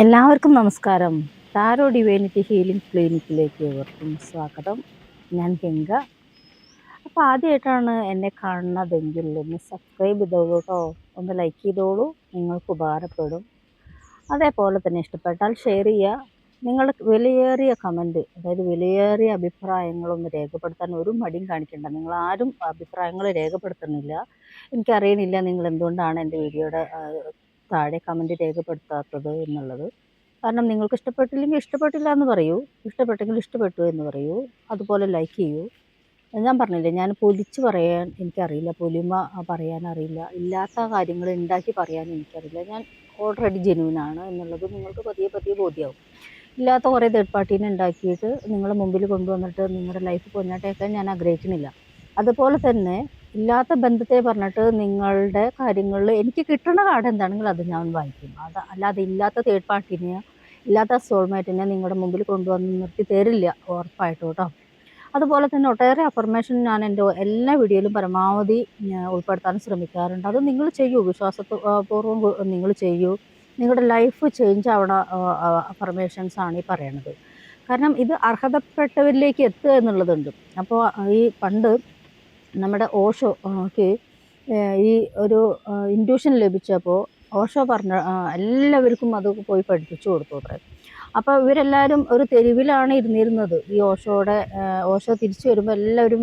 എല്ലാവർക്കും നമസ്കാരം. താരോ divinity healing ക്ലിനിക്കിലേക്ക് ഏവർക്കും സ്വാഗതം. ഞാൻ ഗംഗ. അപ്പോൾ ആദ്യമായിട്ടാണ് എന്നെ കാണുന്നതെങ്കിൽ ഒന്ന് സബ്സ്ക്രൈബ് ചെയ്തോളൂ കേട്ടോ ഒന്ന് ലൈക്ക് ചെയ്തോളൂ. നിങ്ങൾക്ക് ഉപകാരപ്പെടും. അതേപോലെ തന്നെ ഇഷ്ടപ്പെട്ടാൽ ഷെയർ ചെയ്യുക. നിങ്ങൾ വിലയേറിയ കമന്റ് അതായത് വിലയേറിയ അഭിപ്രായങ്ങളൊന്ന് രേഖപ്പെടുത്താൻ ഒരു മടിയും കാണിക്കേണ്ട. നിങ്ങൾ ആരും അഭിപ്രായങ്ങൾ രേഖപ്പെടുത്തുന്നില്ല. എനിക്കറിയണില്ല നിങ്ങൾ എന്തുകൊണ്ടാണ് എന്റെ വീഡിയോയുടെ താഴെ കമന്റ് രേഖപ്പെടുത്താത്തത് എന്നുള്ളത്. കാരണം നിങ്ങൾക്ക് ഇഷ്ടപ്പെട്ടില്ലെങ്കിൽ ഇഷ്ടപ്പെട്ടില്ല എന്ന് പറയൂ. ഇഷ്ടപ്പെട്ടെങ്കിൽ ഇഷ്ടപ്പെട്ടു എന്ന് പറയൂ. അതുപോലെ ലൈക്ക് ചെയ്യൂ. ഞാൻ പറഞ്ഞില്ലേ ഞാൻ പൊലിച്ച് പറയാൻ എനിക്കറിയില്ല. പൊലിമ പറയാൻ അറിയില്ല. ഇല്ലാത്ത കാര്യങ്ങൾ ഉണ്ടാക്കി പറയാൻ എനിക്കറിയില്ല. ഞാൻ ഓൾറെഡി ജെനുവിനാണ് എന്നുള്ളത് നിങ്ങൾക്ക് പതിയെ പതിയെ ബോധ്യമാവും ഇല്ലാത്ത കുറേ തേർഡ് പാർട്ടീനെ ഉണ്ടാക്കിയിട്ട് നിങ്ങളുടെ മുമ്പിൽ കൊണ്ടുവന്നിട്ട് നിങ്ങളുടെ ലൈഫ് പൊന്നാട്ടേക്കാൻ ഞാൻ ആഗ്രഹിക്കുന്നില്ല. അതുപോലെ തന്നെ ഇല്ലാത്ത ബന്ധത്തെ പറഞ്ഞിട്ട് നിങ്ങളുടെ കാര്യങ്ങളിൽ എനിക്ക് കിട്ടുന്ന കാർഡ് എന്താണെങ്കിൽ അത് ഞാൻ വായിക്കും. അത് അല്ലാതെ ഇല്ലാത്ത തേർഡ് പാർട്ടിനെ ഇല്ലാത്ത സോൾമേറ്റിനെ നിങ്ങളുടെ മുമ്പിൽ കൊണ്ടുവന്ന് നിർത്തി തരില്ല ഉറപ്പായിട്ടും കേട്ടോ. അതുപോലെ തന്നെ ഒട്ടേറെ അഫർമേഷൻ ഞാൻ എന്റെ എല്ലാ വീഡിയോയിലും പരമാവധി ഉൾപ്പെടുത്താൻ ശ്രമിക്കാറുണ്ട്. അത് നിങ്ങൾ ചെയ്യൂ വിശ്വാസപൂർവം പൂർവം നിങ്ങൾ ചെയ്യൂ. നിങ്ങളുടെ ലൈഫ് ചേഞ്ച് ആവണ അഫർമേഷൻസ് ആണ് ഈ പറയണത്. കാരണം ഇത് അർഹതപ്പെട്ടവരിലേക്ക് എത്തുക എന്നുള്ളതുണ്ട്. അപ്പോൾ ഈ പണ്ട് നമ്മുടെ ഓഷോ ക്ക് ഈ ഒരു ഇൻഡ്യൂഷൻ ലഭിച്ചപ്പോൾ ഓഷോ പറഞ്ഞ എല്ലാവർക്കും അത് പോയി പഠിപ്പിച്ചു കൊടുത്തു അത്രേ. അപ്പോൾ ഇവരെല്ലാവരും ഒരു തെരുവിലാണ് ഇരുന്നിരുന്നത്. ഈ ഓഷോയുടെ ഓഷോ തിരിച്ചു വരുമ്പോൾ എല്ലാവരും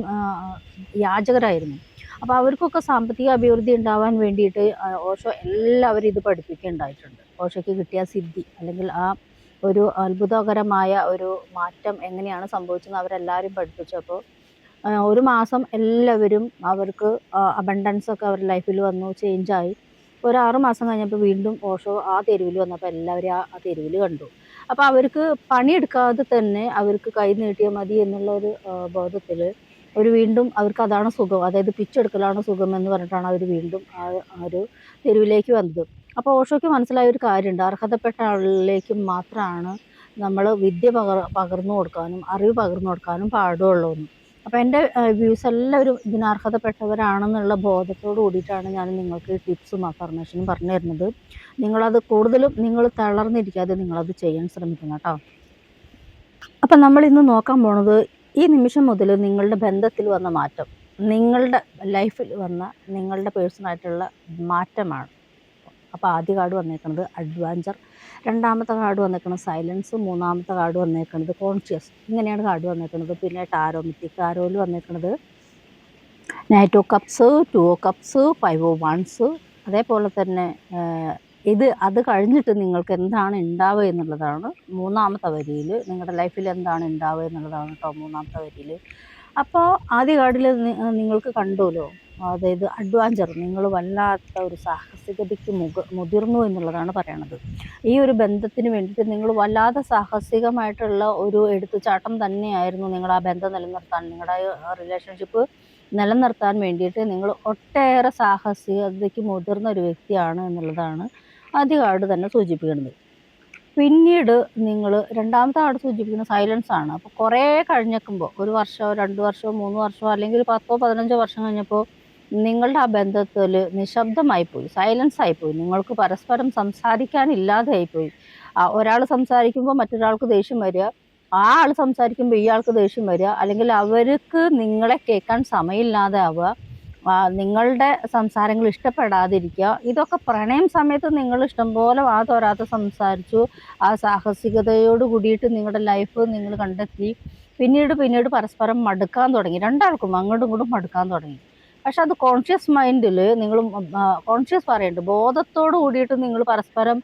യാചകരായിരുന്നു. അപ്പോൾ അവർക്കൊക്കെ സാമ്പത്തിക അഭിവൃദ്ധി ഉണ്ടാവാൻ വേണ്ടിയിട്ട് ഓഷോ എല്ലാവരും ഇത് പഠിപ്പിക്കുകയുണ്ടായിട്ടുണ്ട് ഓഷോയ്ക്ക് കിട്ടിയ സിദ്ധി അല്ലെങ്കിൽ ആ ഒരു അത്ഭുതകരമായ ഒരു മാറ്റം എങ്ങനെയാണ് സംഭവിച്ചതെന്ന് അവരെല്ലാവരും പഠിപ്പിച്ചപ്പോൾ ഒരു മാസം എല്ലാവരും അവർക്ക് അബണ്ടൻസ് ഒക്കെ അവരുടെ ലൈഫിൽ വന്നു ചേഞ്ചായി ഒരു ആറ് മാസം കഴിഞ്ഞപ്പോൾ വീണ്ടും ഓഷോ ആ തെരുവിൽ വന്നപ്പോൾ എല്ലാവരും ആ തെരുവിൽ കണ്ടു. അപ്പോൾ അവർക്ക് പണിയെടുക്കാതെ തന്നെ അവർക്ക് കൈ നീട്ടിയാൽ മതി എന്നുള്ള ഒരു ബോധത്തിൽ അവർ വീണ്ടും അവർക്ക് അതാണ് സുഖം. അതായത് പിച്ചെടുക്കലാണ് സുഖം എന്ന് പറഞ്ഞിട്ടാണ് അവർ വീണ്ടും ആ ഒരു തെരുവിലേക്ക് വന്നത്. അപ്പോൾ ഓഷോയ്ക്ക് മനസ്സിലായ ഒരു കാര്യമുണ്ട്. അർഹതപ്പെട്ട ആളിലേക്ക് മാത്രമാണ് നമ്മൾ വിദ്യ പകർ പകർന്നു കൊടുക്കാനും അറിവ് പകർന്നു കൊടുക്കാനും പാടുള്ളൂ എന്ന്. അപ്പോൾ എന്റെ വ്യൂസ് എല്ലാവരും ഇതിന് അർഹതപ്പെട്ടവരാണെന്നുള്ള ബോധത്തോട് കൂടിയിട്ടാണ് ഞാൻ നിങ്ങൾക്ക് ടിപ്സും അഫർമേഷനും പറഞ്ഞു തരുന്നത്. നിങ്ങളത് കൂടുതലും നിങ്ങൾ തളർന്നിരിക്കാതെ നിങ്ങളത് ചെയ്യാൻ ശ്രമിക്കണം കേട്ടോ. അപ്പം നമ്മൾ ഇന്ന് നോക്കാൻ പോണത് ഈ നിമിഷം മുതൽ നിങ്ങളുടെ ബന്ധത്തിൽ വന്ന മാറ്റം നിങ്ങളുടെ ലൈഫിൽ വന്ന നിങ്ങളുടെ പേഴ്സണായിട്ടുള്ള മാറ്റമാണ്. അപ്പോൾ ആദ്യ കാർഡ് വന്നേക്കുന്നത് അഡ്വാഞ്ചർ രണ്ടാമത്തെ കാർഡ് വന്നേക്കുന്നത് സൈലൻസ് മൂന്നാമത്തെ കാർഡ് വന്നേക്കുന്നത് കോൺഷ്യസ് ഇങ്ങനെയാണ് കാർഡ് വന്നേക്കുന്നത് പിന്നെ ടാരോ മിത്തിക് ടാരോയിൽ വന്നേക്കുന്നത് knight of cups two of cups five of wands അതേപോലെ തന്നെ ഇത് അത് കഴിഞ്ഞിട്ട് നിങ്ങൾക്ക് എന്താണ് ഉണ്ടാവുക എന്നുള്ളതാണ് മൂന്നാമത്തെ വരിയിൽ നിങ്ങളുടെ ലൈഫിൽ എന്താണ് ഉണ്ടാവുക എന്നുള്ളതാണ് കേട്ടോ മൂന്നാമത്തെ വരിയിൽ അപ്പോൾ ആദ്യ കാർഡിൽ നിങ്ങൾക്ക് കണ്ടുല്ലോ. അതായത് അഡ്വാഞ്ചർ നിങ്ങൾ വല്ലാത്ത ഒരു സാഹസികതയ്ക്ക് മുക മുതിർന്നു എന്നുള്ളതാണ് പറയണത്. ഈ ഒരു ബന്ധത്തിന് വേണ്ടിയിട്ട് നിങ്ങൾ വല്ലാതെ സാഹസികമായിട്ടുള്ള ഒരു എടുത്തുചാട്ടം തന്നെയായിരുന്നു നിങ്ങൾ ആ ബന്ധം നിലനിർത്താൻ നിങ്ങളുടെ റിലേഷൻഷിപ്പ് നിലനിർത്താൻ വേണ്ടിയിട്ട് നിങ്ങൾ ഒട്ടേറെ സാഹസികതയ്ക്ക് മുതിർന്ന ഒരു വ്യക്തിയാണ് എന്നുള്ളതാണ് ആദ്യ കാർഡ് തന്നെ സൂചിപ്പിക്കുന്നത് പിന്നീട് നിങ്ങൾ രണ്ടാമത്തെ കാർഡ് സൂചിപ്പിക്കുന്ന സൈലൻസ് ആണ്. അപ്പോൾ കുറേ കഴിഞ്ഞേക്കുമ്പോൾ ഒരു വർഷമോ രണ്ട് വർഷമോ മൂന്ന് വർഷമോ അല്ലെങ്കിൽ പത്തോ പതിനഞ്ചോ വർഷം കഴിഞ്ഞപ്പോൾ നിങ്ങളുടെ ആ ബന്ധത്തിൽ നിശബ്ദമായിപ്പോയി സൈലൻസ് ആയിപ്പോയി നിങ്ങൾക്ക് പരസ്പരം സംസാരിക്കാനില്ലാതെ ആയിപ്പോയി ഒരാൾ സംസാരിക്കുമ്പോൾ മറ്റൊരാൾക്ക് ദേഷ്യം വരിക ആ ആൾ സംസാരിക്കുമ്പോൾ ഇയാൾക്ക് ദേഷ്യം വരിക അല്ലെങ്കിൽ അവർക്ക് നിങ്ങളെ കേൾക്കാൻ സമയമില്ലാതെ ആവുക നിങ്ങളുടെ സംസാരങ്ങൾ ഇഷ്ടപ്പെടാതിരിക്കുക ഇതൊക്കെ പ്രണയം സമയത്ത് നിങ്ങൾ ഇഷ്ടംപോലെ വാ തോരാതെ സംസാരിച്ചു ആ സാഹസികതയോട് കൂടിയിട്ട് നിങ്ങളുടെ ലൈഫ് നിങ്ങൾ കണ്ടെത്തി പിന്നീട് പിന്നീട് പരസ്പരം മടുക്കാൻ തുടങ്ങി. രണ്ടാൾക്കും അങ്ങോട്ടും ഇങ്ങോട്ടും മടുക്കാൻ തുടങ്ങി. പക്ഷെ അത് കോൺഷ്യസ് മൈൻഡിൽ നിങ്ങൾ കോൺഷ്യസ് പറയുന്നുണ്ട് ബോധത്തോട് കൂടിയിട്ട് നിങ്ങൾ പരസ്പരം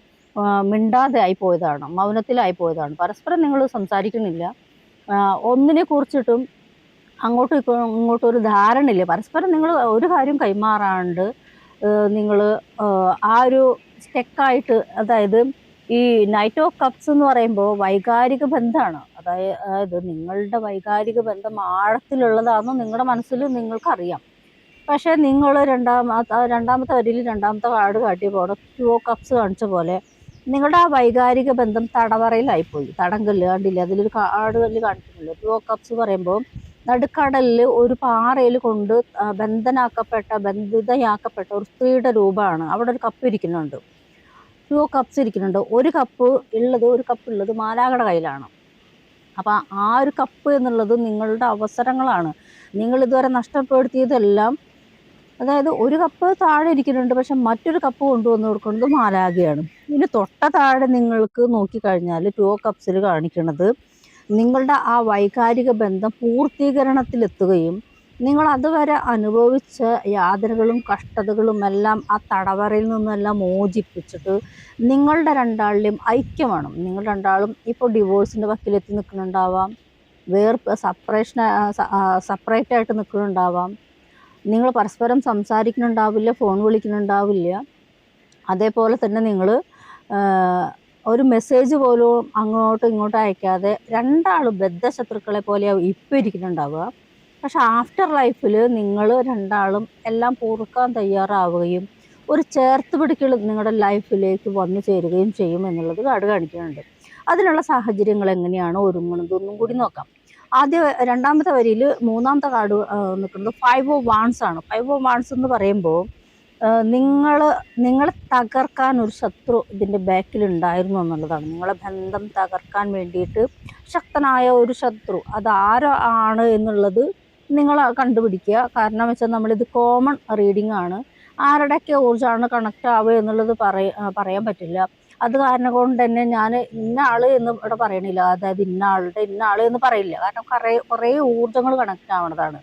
മിണ്ടാതെ ആയി പോയതാണ് മൗനത്തിലായി പോയതാണ്. പരസ്പരം നിങ്ങൾ സംസാരിക്കുന്നില്ല. ഒന്നിനെ കുറിച്ചിട്ടും അങ്ങോട്ടും ഇങ്ങോട്ടും ഒരു ധാരണയില്ല. പരസ്പരം നിങ്ങൾ ഒരു കാര്യം കൈമാറാണ്ട് നിങ്ങൾ ആ ഒരു സ്റ്റെക്കായിട്ട് അതായത് ഈ നൈറ്റ് ഓഫ് കപ്സ് എന്ന് പറയുമ്പോൾ വൈകാരിക ബന്ധമാണ്. അതായത് നിങ്ങളുടെ വൈകാരിക ബന്ധം ആഴത്തിലുള്ളതാണെന്ന് നിങ്ങളുടെ മനസ്സിൽ നിങ്ങൾക്കറിയാം. പക്ഷേ നിങ്ങൾ രണ്ടാമത്തെ രണ്ടാമത്തെ വരിയിൽ രണ്ടാമത്തെ കാർഡ് കാട്ടിയ പോലെ ടു കപ്സ് കാണിച്ച പോലെ നിങ്ങളുടെ ആ വൈകാരിക ബന്ധം തടവറയിലായിപ്പോയി. തടങ്കല്ല് കണ്ടില്ല? അതിലൊരു കാർഡ് കല്ല് കാണിക്കുന്നില്ല ടു കപ്സ് പറയുമ്പോൾ നടുക്കടലിൽ ഒരു പാറയിൽ കൊണ്ട് ബന്ധനാക്കപ്പെട്ട ബന്ധിതയാക്കപ്പെട്ട ഒരു സ്ത്രീയുടെ രൂപമാണ്. അവിടെ ഒരു കപ്പ് ഇരിക്കുന്നുണ്ട്. ടു കപ്സ് ഇരിക്കുന്നുണ്ട്. ഒരു കപ്പ് ഉള്ളത് ഒരു കപ്പ് ഉള്ളത് മാലാകയുടെ കയ്യിലാണ്. അപ്പോൾ ആ ഒരു കപ്പ് എന്നുള്ളത് നിങ്ങളുടെ അവസരങ്ങളാണ്. നിങ്ങൾ ഇതുവരെ നഷ്ടപ്പെടുത്തിയതെല്ലാം അതായത് ഒരു കപ്പ് താഴെ ഇരിക്കുന്നുണ്ട് പക്ഷെ മറ്റൊരു കപ്പ് കൊണ്ടുവന്ന് കൊടുക്കുന്നത് മാലാഖയാണ്. ഇനി തൊട്ട താഴെ നിങ്ങൾക്ക് നോക്കിക്കഴിഞ്ഞാൽ ടു കപ്സിൽ കാണിക്കുന്നത് നിങ്ങളുടെ ആ വൈകാരിക ബന്ധം പൂർത്തീകരണത്തിലെത്തുകയും നിങ്ങൾ അതുവരെ അനുഭവിച്ച യാതനകളും കഷ്ടതകളും എല്ലാം ആ തടവറയിൽ നിന്നെല്ലാം മോചിപ്പിച്ചിട്ട് നിങ്ങളുടെ രണ്ടാളിലെയും ഐക്യമാണ് നിങ്ങൾ രണ്ടാളും ഇപ്പോൾ ഡിവോഴ്സിന്റെ വക്കിലെത്തി നിൽക്കുന്നുണ്ടാവാം. വേർ സപ്പറേഷൻ സെപ്പറേറ്റ് ആയിട്ട് നിൽക്കുന്നുണ്ടാവാം. നിങ്ങൾ പരസ്പരം സംസാരിക്കുന്നുണ്ടാവില്ല ഫോൺ വിളിക്കുന്നുണ്ടാവില്ല. അതേപോലെ തന്നെ നിങ്ങൾ ഒരു മെസ്സേജ് പോലും അങ്ങോട്ടും ഇങ്ങോട്ടും അയക്കാതെ രണ്ടാളും ബദ്ധശത്രുക്കളെ പോലെയാവും ഇപ്പം ഇരിക്കുന്നുണ്ടാവുക. പക്ഷെ ആഫ്റ്റർ ലൈഫിൽ നിങ്ങൾ രണ്ടാളും എല്ലാം പൊറുക്കാൻ തയ്യാറാവുകയും ഒരു ചേർത്ത് പിടിക്കൽ നിങ്ങളുടെ ലൈഫിലേക്ക് വന്നു ചേരുകയും ചെയ്യും എന്നുള്ളത് കാർഡ് കാണിക്കുന്നുണ്ട്. അതിനുള്ള സാഹചര്യങ്ങൾ എങ്ങനെയാണ് ഒരുങ്ങുന്നതൊന്നും കൂടി നോക്കാം. ആദ്യ രണ്ടാമത്തെ വരിയിൽ മൂന്നാമത്തെ കാർഡ് നിൽക്കുന്നത് ഫൈവ് ഓഫ് വാൺസ് ആണ്. ഫൈവ് ഓഫ് വാൺസ് എന്ന് പറയുമ്പോൾ നിങ്ങൾ നിങ്ങളെ തകർക്കാൻ ഒരു ശത്രു ഇതിന്റെ ബാക്കിൽ ഉണ്ടായിരുന്നു എന്നുള്ളതാണ്. നിങ്ങളെ ബന്ധം തകർക്കാൻ വേണ്ടിയിട്ട് ശക്തനായ ഒരു ശത്രു അത് ആണ് എന്നുള്ളത് നിങ്ങൾ കണ്ടുപിടിക്കുക. കാരണം വെച്ചാൽ നമ്മളിത് കോമൺ റീഡിംഗ് ആണ്. ആരുടെയൊക്കെ ഊർജമാണ് കണക്റ്റ് ആവുക എന്നുള്ളത് പറയ പറയാൻ പറ്റില്ല. അത് കാരണം കൊണ്ട് തന്നെ ഞാൻ ഇന്ന ആൾ എന്ന് ഇവിടെ പറയണില്ല. അതായത് ഇന്ന ആളുടെ ഇന്ന ആൾ എന്ന് പറയില്ല കാരണം കുറേ കുറേ ഊർജങ്ങൾ കണക്ട് ആവണതാണ്.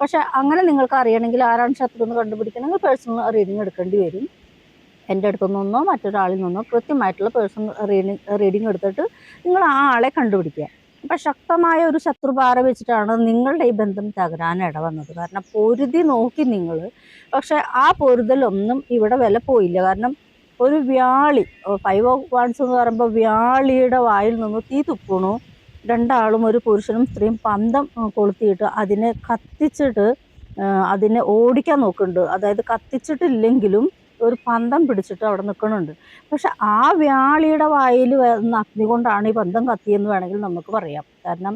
പക്ഷെ അങ്ങനെ നിങ്ങൾക്ക് അറിയണമെങ്കിൽ ആരാണ് ശത്രു എന്ന് കണ്ടുപിടിക്കണമെങ്കിൽ പേഴ്സണൽ റീഡിങ് എടുക്കേണ്ടി വരും. എന്റെ അടുത്തു നിന്നോ മറ്റൊരാളിൽ നിന്നോ കൃത്യമായിട്ടുള്ള പേഴ്സണൽ റീഡിങ് റീഡിങ് എടുത്തിട്ട് നിങ്ങൾ ആ ആളെ കണ്ടുപിടിക്കുക. അപ്പം ശക്തമായ ഒരു ശത്രുപാറ വെച്ചിട്ടാണ് നിങ്ങളുടെ ഈ ബന്ധം തകരാൻ ഇടവന്നത്. കാരണം പൊരുതി നോക്കി നിങ്ങൾ. പക്ഷെ ആ പൊരുതലൊന്നും ഇവിടെ വില പോയില്ല. കാരണം ഒരു വ്യാളി ഫൈവ് ഓഫ് വാൺസ് എന്ന് പറയുമ്പോൾ വ്യാളിയുടെ വായിൽ നിന്ന് തീ തുപ്പണു രണ്ടാളും ഒരു പുരുഷനും സ്ത്രീയും പന്തം കൊളുത്തിയിട്ട് അതിനെ കത്തിച്ചിട്ട് അതിനെ ഓടിക്കാൻ നോക്കുന്നുണ്ട്. അതായത് കത്തിച്ചിട്ടില്ലെങ്കിലും ഒരു പന്തം പിടിച്ചിട്ട് അവിടെ നിൽക്കുന്നുണ്ട്. പക്ഷെ ആ വ്യാളിയുടെ വായിൽ വന്ന അഗ്നി കൊണ്ടാണ് ഈ പന്തം കത്തിയെന്ന് വേണമെങ്കിൽ നമുക്ക് പറയാം. കാരണം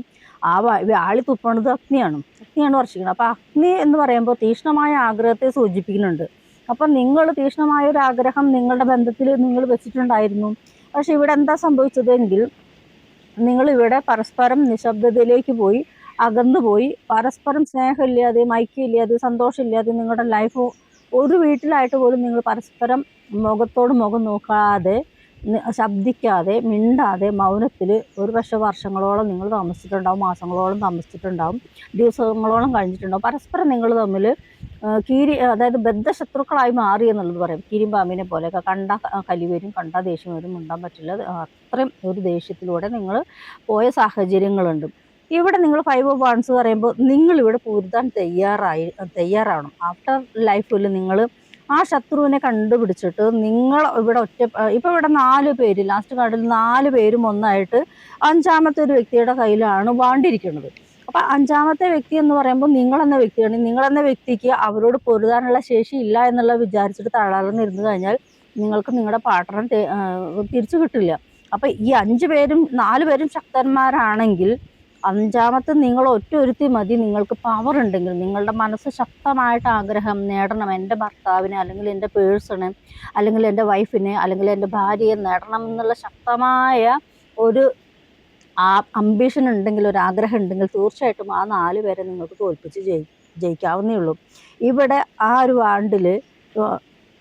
ആ വ്യാളി തുപ്പണത് അഗ്നിയാണ്. അഗ്നിയാണ് വർഷിക്കുന്നത്. അപ്പോൾ അഗ്നി എന്ന് പറയുമ്പോൾ തീഷ്ണമായ ആഗ്രഹത്തെ സൂചിപ്പിക്കുന്നുണ്ട്. അപ്പം നിങ്ങൾ തീക്ഷ്ണമായ ഒരു ആഗ്രഹം നിങ്ങളുടെ ബന്ധത്തിൽ നിങ്ങൾ വെച്ചിട്ടുണ്ടായിരുന്നു. പക്ഷെ ഇവിടെ എന്താ സംഭവിച്ചതെങ്കിൽ നിങ്ങളിവിടെ പരസ്പരം നിശബ്ദതയിലേക്ക് പോയി അകന്നു പോയി. പരസ്പരം സ്നേഹമില്ലാതെ ഐക്യമില്ലാതെ സന്തോഷമില്ലാതെ നിങ്ങളുടെ ലൈഫ് ഒരു വീട്ടിലായിട്ട് പോലും നിങ്ങൾ പരസ്പരം മുഖത്തോട് മുഖം നോക്കാതെ ശബ്ദിക്കാതെ മിണ്ടാതെ മൗനത്തിൽ ഒരു പക്ഷേ വർഷങ്ങളോളം നിങ്ങൾ താമസിച്ചിട്ടുണ്ടാവും മാസങ്ങളോളം താമസിച്ചിട്ടുണ്ടാവും ദിവസങ്ങളോളം കഴിഞ്ഞിട്ടുണ്ടാവും. പരസ്പരം നിങ്ങൾ തമ്മിൽ കീരി അതായത് ബദ്ധശത്രുക്കളായി മാറി എന്നുള്ളത് പറയും. കീരിമ്പാമ്പിനെ പോലെയൊക്കെ കണ്ട കലി വരും കണ്ട ദേഷ്യം വരും മിണ്ടാൻ പറ്റില്ല. അത്രയും ഒരു ദേഷ്യത്തിലൂടെ നിങ്ങൾ പോയ സാഹചര്യങ്ങളുണ്ട്. ഇവിടെ നിങ്ങൾ ഫൈവ് ഓഫ് വൺസ് പറയുമ്പോൾ നിങ്ങളിവിടെ പൊരുതാൻ തയ്യാറായി തയ്യാറാവണം. ആഫ്റ്റർ ലൈഫിൽ നിങ്ങൾ ആ ശത്രുവിനെ കണ്ടുപിടിച്ചിട്ട് നിങ്ങൾ ഇവിടെ ഒറ്റ ഇപ്പൊ ഇവിടെ നാല് പേര് ലാസ്റ്റ് കാർഡിൽ നാല് പേരും ഒന്നായിട്ട് അഞ്ചാമത്തെ ഒരു വ്യക്തിയുടെ കയ്യിലാണ് വാണ്ടിരിക്കുന്നത് അപ്പൊ അഞ്ചാമത്തെ വ്യക്തി എന്ന് പറയുമ്പോൾ നിങ്ങളെന്ന വ്യക്തിയാണ്. നിങ്ങളെന്ന വ്യക്തിക്ക് അവരോട് പൊരുതാനുള്ള ശേഷി ഇല്ല എന്നുള്ള വിചാരിച്ചിട്ട് തളർന്നിരുന്നു കഴിഞ്ഞാൽ നിങ്ങൾക്ക് നിങ്ങളുടെ പാർട്ട്ണർ തിരിച്ചു കിട്ടില്ല. അപ്പൊ ഈ അഞ്ച് പേരും നാല് പേരും ശക്തന്മാരാണെങ്കിൽ അഞ്ചാമത്തെ നിങ്ങൾ ഒറ്റ ഒരുത്തി മതി നിങ്ങൾക്ക് പവർ ഉണ്ടെങ്കിൽ നിങ്ങളുടെ മനസ്സ് ശക്തമായിട്ട് ആഗ്രഹം നേടണം എന്റെ ഭർത്താവിനെ അല്ലെങ്കിൽ എന്റെ പേഴ്സണെ അല്ലെങ്കിൽ എന്റെ വൈഫിനെ അല്ലെങ്കിൽ എന്റെ ഭാര്യയെ നേടണം എന്നുള്ള ശക്തമായ ഒരു ആ അംബിഷൻ ഉണ്ടെങ്കിൽ ഒരു ആഗ്രഹം ഉണ്ടെങ്കിൽ തീർച്ചയായിട്ടും ആ നാല് പേരെ നിങ്ങൾക്ക് തോൽപ്പിച്ച് ജയി ജയിക്കാവുന്നേ ഉള്ളൂ. ഇവിടെ ആ ഒരു വാണ്ടിൽ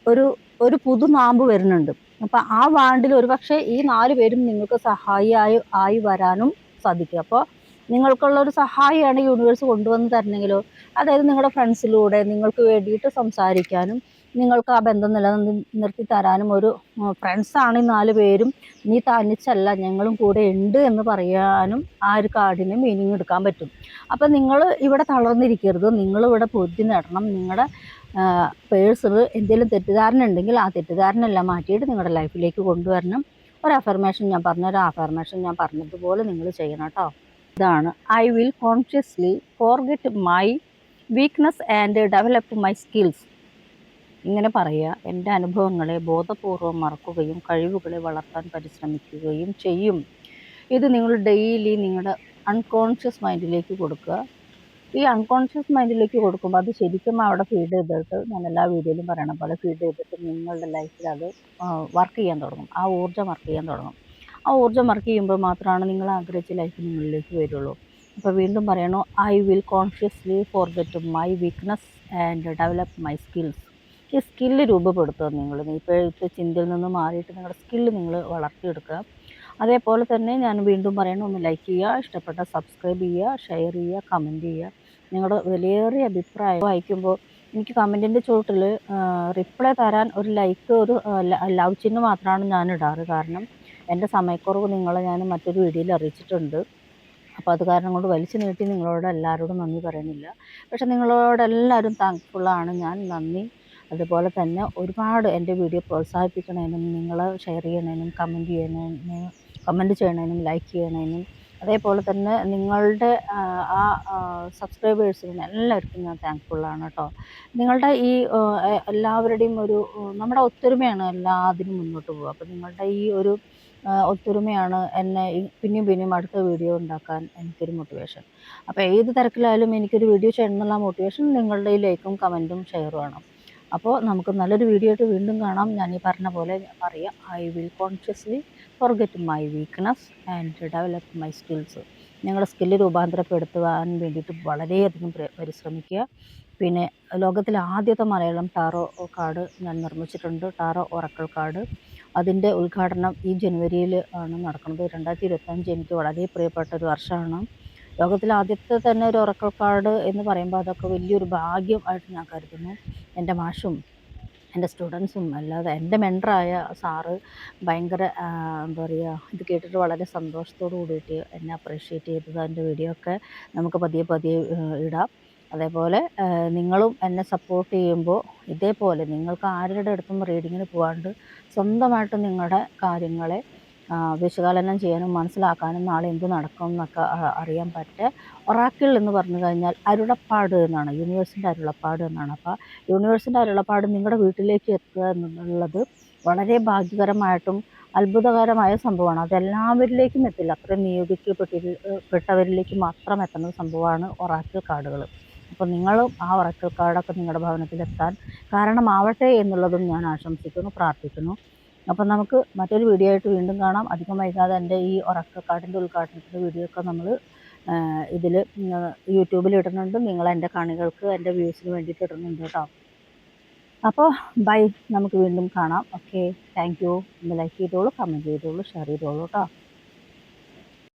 ഒരു ഒരു പുതു നാമ്പ് വരുന്നുണ്ട്. അപ്പം ആ വാണ്ടിൽ ഒരു പക്ഷേ ഈ നാല് പേരും നിങ്ങൾക്ക് സഹായിയായി ആയി വരാനും സാധിക്കും. അപ്പോൾ നിങ്ങൾക്കുള്ള ഒരു സഹായമാണ് യൂണിവേഴ്സ് കൊണ്ടുവന്ന് തരണമെങ്കിലോ അതായത് നിങ്ങളുടെ ഫ്രണ്ട്സിലൂടെ നിങ്ങൾക്ക് വേണ്ടിയിട്ട് സംസാരിക്കാനും നിങ്ങൾക്ക് ആ ബന്ധം നിലനിർത്തി തരാനും ഒരു ഫ്രണ്ട്സാണ് ഈ നാല് പേരും. നീ തനിച്ചല്ല ഞങ്ങളും കൂടെ ഉണ്ട് എന്ന് പറയാനും ആ ഒരു കാർഡിന് മീനിങ് എടുക്കാൻ പറ്റും. അപ്പം നിങ്ങൾ ഇവിടെ തളർന്നിരിക്കരുത്. ഇവിടെ പൊരുത്തി നേടണം. നിങ്ങളുടെ പേഴ്സിൽ എന്തെങ്കിലും തെറ്റിദ്ധാരണ ഉണ്ടെങ്കിൽ ആ തെറ്റിദ്ധാരണയെല്ലാം മാറ്റിയിട്ട് നിങ്ങളുടെ ലൈഫിലേക്ക് കൊണ്ടുവരണം. ഒരു അഫർമേഷൻ ഞാൻ പറഞ്ഞ ഒരു അഫർമേഷൻ ഞാൻ പറഞ്ഞതുപോലെ നിങ്ങൾ ചെയ്യണം കേട്ടോ. ഇതാണ്. I will consciously forget my weakness and develop my skills ഇങ്ങനെ പറയുക. എന്റെ അനുഭവങ്ങളെ ബോധപൂർവം മറക്കുകയും കഴിവുകളെ വളർത്താൻ പരിശ്രമിക്കുകയും ചെയ്യും. ഇത് നിങ്ങൾ ഡെയിലി നിങ്ങളുടെ അൺകോൺഷ്യസ് മൈൻഡിലേക്ക് കൊടുക്കുക. ഈ അൺകോൺഷ്യസ് മൈൻഡിലേക്ക് കൊടുക്കുമ്പോൾ അത് ശരിക്കും അവിടെ ഫീഡ് ചെയ്തിട്ട് ഞാൻ എല്ലാ വീഡിയോയിലും പറയണ പോലെ ഫീഡ് ചെയ്തിട്ട് നിങ്ങളുടെ ലൈഫിൽ അത് വർക്ക് ചെയ്യാൻ തുടങ്ങും. ആ ഊർജം വർക്ക് ചെയ്യാൻ തുടങ്ങും. ആ ഊർജം വർക്ക് ചെയ്യുമ്പോൾ മാത്രമാണ് നിങ്ങൾ ആഗ്രഹിച്ച ലൈഫ് നിങ്ങളിലേക്ക് വരുള്ളൂ. അപ്പോൾ വീണ്ടും പറയണു I will consciously forget my weakness and develop my skills ഈ സ്കില്ല് രൂപപ്പെടുത്തുക നിങ്ങൾ. ഇപ്പോഴത്തെ ചിന്തയിൽ നിന്ന് മാറിയിട്ട് നിങ്ങളുടെ സ്കില്ല് നിങ്ങൾ വളർത്തിയെടുക്കുക. അതേപോലെ തന്നെ ഞാൻ വീണ്ടും പറയണം ഒന്ന് ലൈക്ക് ചെയ്യുക ഇഷ്ടപ്പെട്ട സബ്സ്ക്രൈബ് ചെയ്യുക ഷെയർ ചെയ്യുക കമന്റ് ചെയ്യുക. നിങ്ങളുടെ വിലയേറിയ അഭിപ്രായം വായിക്കുമ്പോൾ എനിക്ക് കമന്റിന്റെ ചുവട്ടിൽ റിപ്ലൈ തരാൻ ഒരു ലൈക്ക് ഒരു ലവ് ചിഹ്നം മാത്രമാണ് ഞാൻ ഇടാറ്. കാരണം എന്റെ സമയക്കുറവ് നിങ്ങളെ ഞാൻ മറ്റൊരു വീഡിയോയിൽ അറിയിച്ചിട്ടുണ്ട്. അപ്പോൾ അത് കാരണം കൊണ്ട് വലിച്ചു നീട്ടി നിങ്ങളോട് എല്ലാവരോടും നന്ദി പറയുന്നില്ല. പക്ഷെ നിങ്ങളോടെല്ലാവരും താങ്ക്ഫുള്ളാണ് ഞാൻ നന്ദി. അതുപോലെ തന്നെ ഒരുപാട് എന്റെ വീഡിയോ പ്രോത്സാഹിപ്പിക്കണേനും നിങ്ങൾ ഷെയർ ചെയ്യണേനും കമന്റ് ചെയ്യണേനും കമന്റ് ചെയ്യണേനും ലൈക്ക് ചെയ്യണേനും. അതേപോലെ തന്നെ നിങ്ങളുടെ ആ സബ്സ്ക്രൈബേഴ്സിനും എല്ലാവർക്കും ഞാൻ താങ്ക്ഫുള്ളാണ് കേട്ടോ. നിങ്ങളുടെ ഈ എല്ലാവരുടെയും ഒരു നമ്മുടെ ഒത്തൊരുമയാണ് എല്ലാത്തിനും മുന്നോട്ട് പോകുക അപ്പോൾ നിങ്ങളുടെ ഈ ഒരു ഒത്തൊരുമയാണ് എന്നെ പിന്നെയും പിന്നെയും അടുത്ത വീഡിയോ ഉണ്ടാക്കാൻ എനിക്കൊരു മോട്ടിവേഷൻ അപ്പോൾ ഏത് തരത്തിലായാലും എനിക്കൊരു വീഡിയോ ചെയ്യണം എന്നുള്ള മോട്ടിവേഷൻ നിങ്ങളുടെ ലൈക്കും കമന്റും ഷെയറുമാണ് അപ്പോൾ നമുക്ക് നല്ലൊരു വീഡിയോ ആയിട്ട് വീണ്ടും കാണാം. ഞാൻ ഈ പറഞ്ഞ പോലെ പറയാം. I will consciously forget my weakness and develop my skills നിങ്ങളുടെ സ്കില്ല് രൂപാന്തരപ്പെടുത്തുവാൻ വേണ്ടിയിട്ട് വളരെയധികം പരിശ്രമിക്കുക. പിന്നെ ലോകത്തിലെ ആദ്യത്തെ മലയാളം ടാറോ കാർഡ് ഞാൻ നിർമ്മിച്ചിട്ടുണ്ട്. ടാറോ ഒറക്കൾ കാർഡ് അതിന്റെ ഉദ്ഘാടനം ഈ ജനുവരിയിൽ ആണ് നടക്കുന്നത്. രണ്ടായിരത്തി ഇരുപത്തഞ്ച് എനിക്ക് വളരെ പ്രിയപ്പെട്ട ഒരു വർഷമാണ്. ലോകത്തിലെ ആദ്യത്തെ തന്നെ ഒരു ഒറക്കൽ കാർഡ് എന്ന് പറയുമ്പോൾ അതൊക്കെ വലിയൊരു ഭാഗ്യം ആയിട്ട് ഞാൻ കരുതുന്നു. എന്റെ മാഷും എന്റെ സ്റ്റുഡൻസും അല്ലാതെ എന്റെ മെന്ററായ സാറ് ഭയങ്കര എന്താ പറയുക ഇത് കേട്ടിട്ട് വളരെ സന്തോഷത്തോടു കൂടിയിട്ട് എന്നെ അപ്രീഷിയേറ്റ് ചെയ്തത്. അതിന്റെ വീഡിയോ ഒക്കെ നമുക്ക് പതിയെ പതിയെ ഇടാം. അതേപോലെ നിങ്ങളും എന്നെ സപ്പോർട്ട് ചെയ്യുമ്പോൾ ഇതേപോലെ നിങ്ങൾക്ക് ആരുടെ അടുത്തും റീഡിങ്ങിന് പോകാണ്ട് സ്വന്തമായിട്ട് നിങ്ങളുടെ കാര്യങ്ങളെ വിശകലനം ചെയ്യാനും മനസ്സിലാക്കാനും നാളെ എന്ത് നടക്കും എന്നൊക്കെ അറിയാൻ പറ്റുക ഒറാക്കിൾ എന്ന് പറഞ്ഞു കഴിഞ്ഞാൽ അരുളപ്പാട് എന്നാണ് യൂണിവേഴ്സിന്റെ അരുളപ്പാട് എന്നാണ്. അപ്പോൾ യൂണിവേഴ്സിന്റെ അരുളപ്പാട് നിങ്ങളുടെ വീട്ടിലേക്ക് എത്തുക എന്നുള്ളത് വളരെ ഭാഗ്യകരമായിട്ടും അത്ഭുതകരമായ സംഭവമാണ്. അതെല്ലാവരിലേക്കും എത്തില്ല. അത്രയും നിയോഗിക്കപ്പെട്ടി പെട്ടവരിലേക്ക് മാത്രം എത്തുന്ന സംഭവമാണ് ഒറാക്കിൾ കാർഡുകൾ അപ്പോൾ നിങ്ങളും ആ ഒറാക്കിൾ കാർഡൊക്കെ നിങ്ങളുടെ ഭവനത്തിലെത്താൻ കാരണമാവട്ടെ എന്നുള്ളതും ഞാൻ ആശംസിക്കുന്നു പ്രാർത്ഥിക്കുന്നു. അപ്പം നമുക്ക് മറ്റൊരു വീഡിയോ ആയിട്ട് വീണ്ടും കാണാം. അധികം വൈകാതെ എന്റെ ഈ ഉറക്കക്കാടിന്റെ ഉദ്ഘാടനത്തിന്റെ വീഡിയോ ഒക്കെ നമ്മൾ ഇതിൽ യൂട്യൂബിൽ ഇടുന്നുണ്ട്. നിങ്ങൾ എന്റെ കാണികൾക്ക് എന്റെ വ്യൂസിന് വേണ്ടിയിട്ട് ഇടുന്നുണ്ട് കേട്ടോ. അപ്പോൾ ബൈ. നമുക്ക് വീണ്ടും കാണാം. ഓക്കെ. Thank you. ഒന്ന് ലൈക്ക് ചെയ്തോളൂ കമന്റ് ചെയ്തോളൂ ഷെയർ ചെയ്തോളൂ കേട്ടോ.